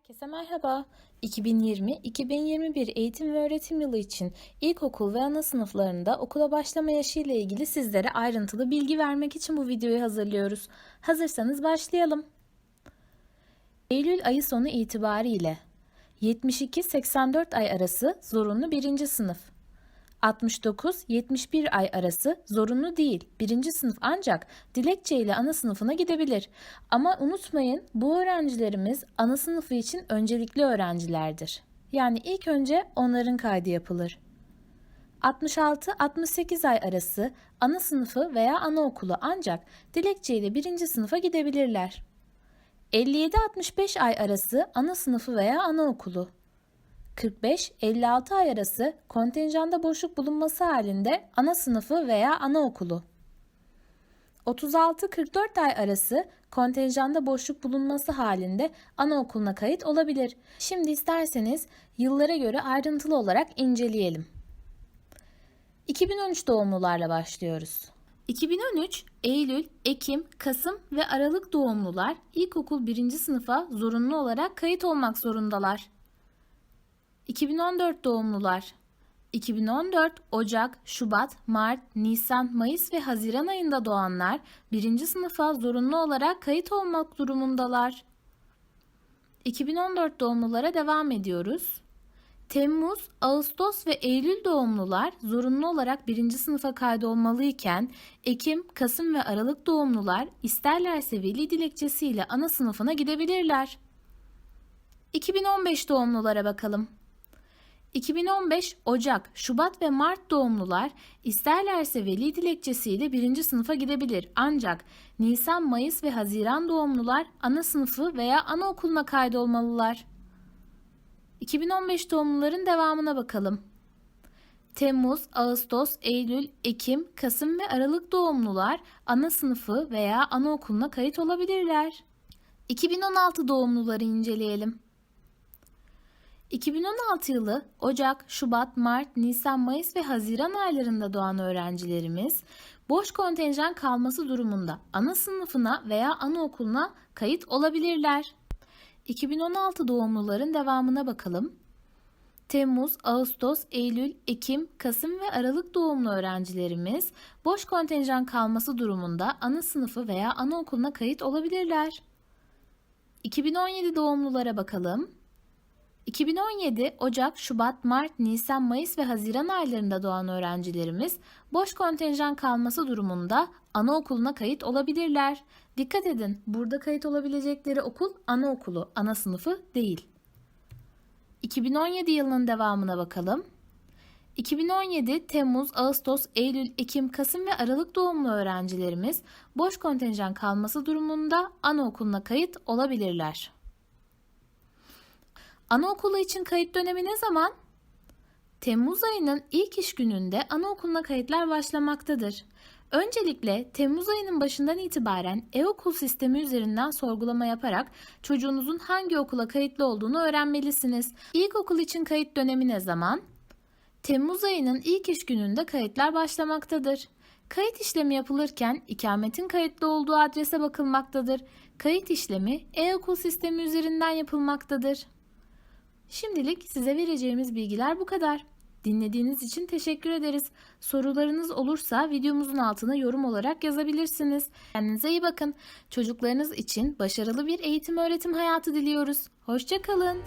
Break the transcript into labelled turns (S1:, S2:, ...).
S1: Herkese merhaba. 2020-2021 eğitim ve öğretim yılı için ilkokul ve ana sınıflarında okula başlama yaşı ile ilgili sizlere ayrıntılı bilgi vermek için bu videoyu hazırlıyoruz. Hazırsanız başlayalım. Eylül ayı sonu itibariyle 72-84 ay arası zorunlu birinci sınıf. 69-71 ay arası zorunlu değil. Birinci sınıf ancak dilekçe ile ana sınıfına gidebilir. Ama unutmayın bu öğrencilerimiz ana sınıfı için öncelikli öğrencilerdir. Yani ilk önce onların kaydı yapılır. 66-68 ay arası ana sınıfı veya anaokulu ancak dilekçe ile birinci sınıfa gidebilirler. 57-65 ay arası ana sınıfı veya anaokulu. 45-56 ay arası kontenjanda boşluk bulunması halinde ana sınıfı veya anaokulu. 36-44 ay arası kontenjanda boşluk bulunması halinde anaokuluna kayıt olabilir. Şimdi isterseniz yıllara göre ayrıntılı olarak inceleyelim. 2013 doğumlularla başlıyoruz. 2013 Eylül, Ekim, Kasım ve Aralık doğumlular ilkokul 1. sınıfa zorunlu olarak kayıt olmak zorundalar. 2014 doğumlular 2014 Ocak, Şubat, Mart, Nisan, Mayıs ve Haziran ayında doğanlar 1. sınıfa zorunlu olarak kayıt olmak durumundalar. 2014 doğumlulara devam ediyoruz. Temmuz, Ağustos ve Eylül doğumlular zorunlu olarak 1. sınıfa kaydolmalıyken Ekim, Kasım ve Aralık doğumlular isterlerse veli dilekçesiyle ana sınıfına gidebilirler. 2015 doğumlulara bakalım. 2015 Ocak, Şubat ve Mart doğumlular isterlerse veli dilekçesiyle 1. sınıfa gidebilir. Ancak Nisan, Mayıs ve Haziran doğumlular ana sınıfı veya anaokuluna kaydolmalılar. 2015 doğumluların devamına bakalım. Temmuz, Ağustos, Eylül, Ekim, Kasım ve Aralık doğumlular ana sınıfı veya anaokuluna kayıt olabilirler. 2016 doğumluları inceleyelim. 2016 yılı Ocak, Şubat, Mart, Nisan, Mayıs ve Haziran aylarında doğan öğrencilerimiz boş kontenjan kalması durumunda ana sınıfına veya anaokuluna kayıt olabilirler. 2016 doğumluların devamına bakalım. Temmuz, Ağustos, Eylül, Ekim, Kasım ve Aralık doğumlu öğrencilerimiz boş kontenjan kalması durumunda ana sınıfı veya anaokuluna kayıt olabilirler. 2017 doğumlulara bakalım. 2017 Ocak, Şubat, Mart, Nisan, Mayıs ve Haziran aylarında doğan öğrencilerimiz boş kontenjan kalması durumunda anaokuluna kayıt olabilirler. Dikkat edin, burada kayıt olabilecekleri okul anaokulu, ana sınıfı değil. 2017 yılının devamına bakalım. 2017 Temmuz, Ağustos, Eylül, Ekim, Kasım ve Aralık doğumlu öğrencilerimiz boş kontenjan kalması durumunda anaokuluna kayıt olabilirler. Anaokulu için kayıt dönemi ne zaman? Temmuz ayının ilk iş gününde anaokuluna kayıtlar başlamaktadır. Öncelikle Temmuz ayının başından itibaren e-okul sistemi üzerinden sorgulama yaparak çocuğunuzun hangi okula kayıtlı olduğunu öğrenmelisiniz. İlkokul için kayıt dönemi ne zaman? Temmuz ayının ilk iş gününde kayıtlar başlamaktadır. Kayıt işlemi yapılırken ikametin kayıtlı olduğu adrese bakılmaktadır. Kayıt işlemi e-okul sistemi üzerinden yapılmaktadır. Şimdilik size vereceğimiz bilgiler bu kadar. Dinlediğiniz için teşekkür ederiz. Sorularınız olursa videomuzun altına yorum olarak yazabilirsiniz. Kendinize iyi bakın. Çocuklarınız için başarılı bir eğitim öğretim hayatı diliyoruz. Hoşçakalın.